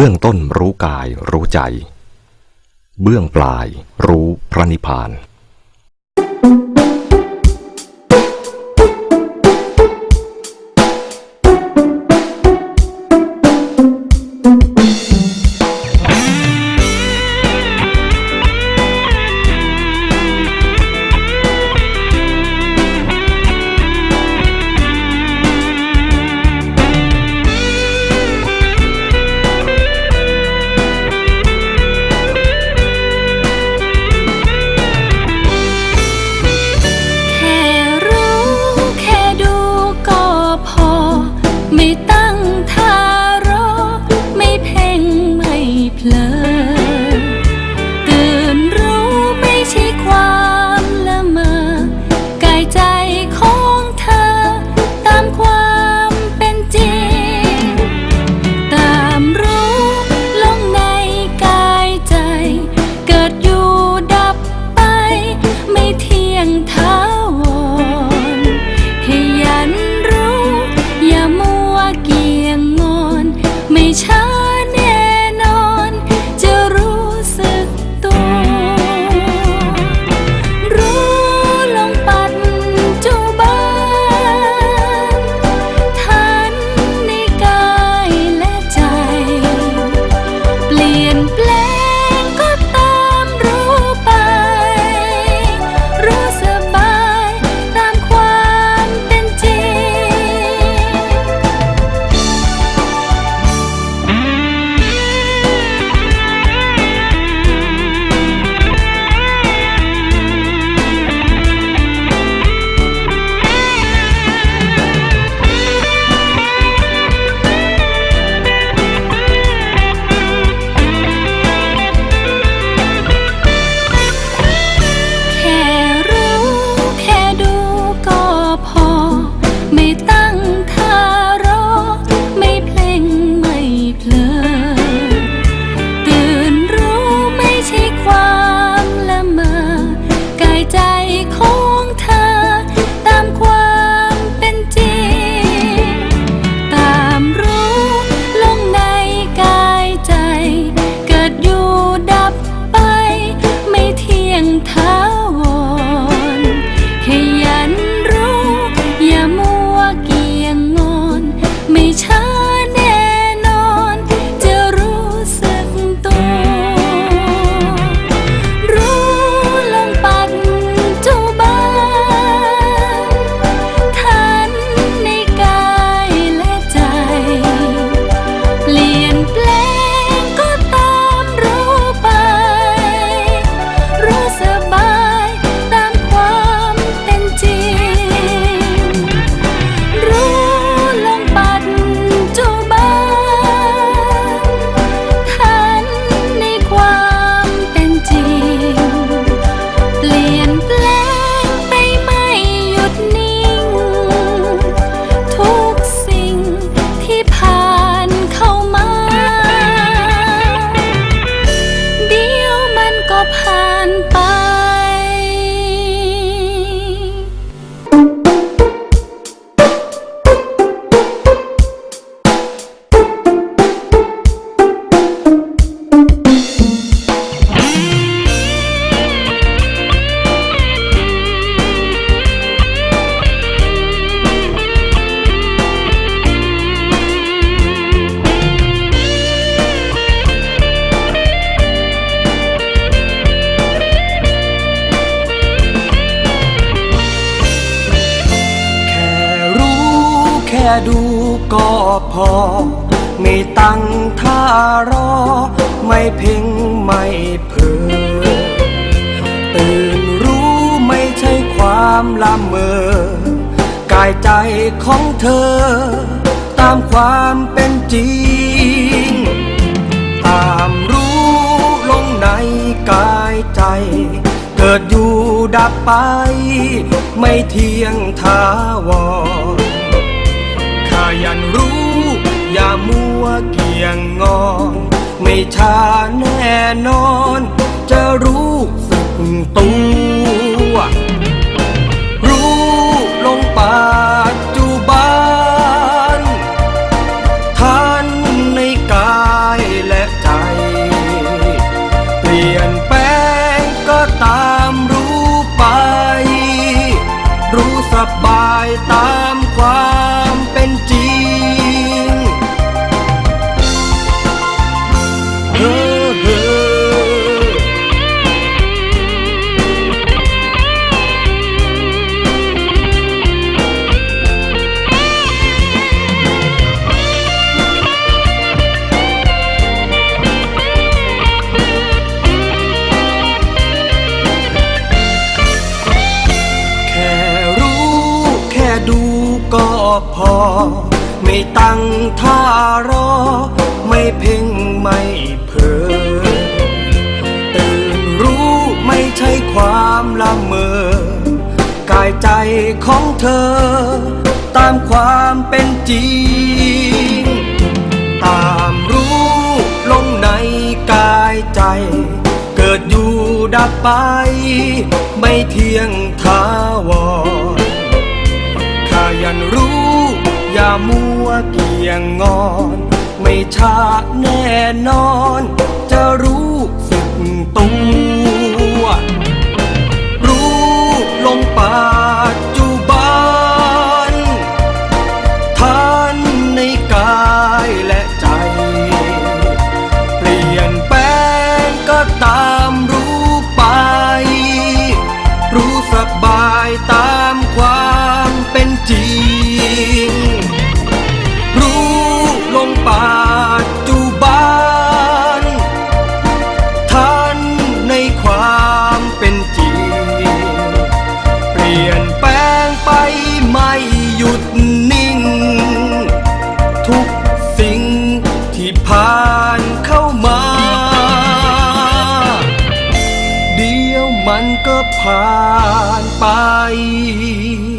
เบื้องต้นรู้กายรู้ใจ เบื้องปลายรู้พระนิพพาน แค่ดูก็พอ ไม่ตั้งท่ารอ ไม่เพ่งไม่เพ้อตื่นรู้ไม่ใช่ความละเมอกายใจของเธอ ตามความเป็นจริง ตามรู้ลงในกายใจ เกิดอยู่ดับไป ไม่เที่ยงทาวร ชาแน่นอน จะรู้็พอ ไม่ตั้งท่ารอ ไม่เพ่งไม่เพ้อตื่นรู้ไม่ใช่ความละเมอกายใจของเธอ ตามความเป็นจริง ตามรู้ลงในกายใจ เกิดอยู่ดับไป ไม่เที่ยงทาวร ขยันรู้ อย่ามัวเกี่ยงงอน ไม่ช้าแน่นอน จะรู้สึกตัว รู้ลงปั me.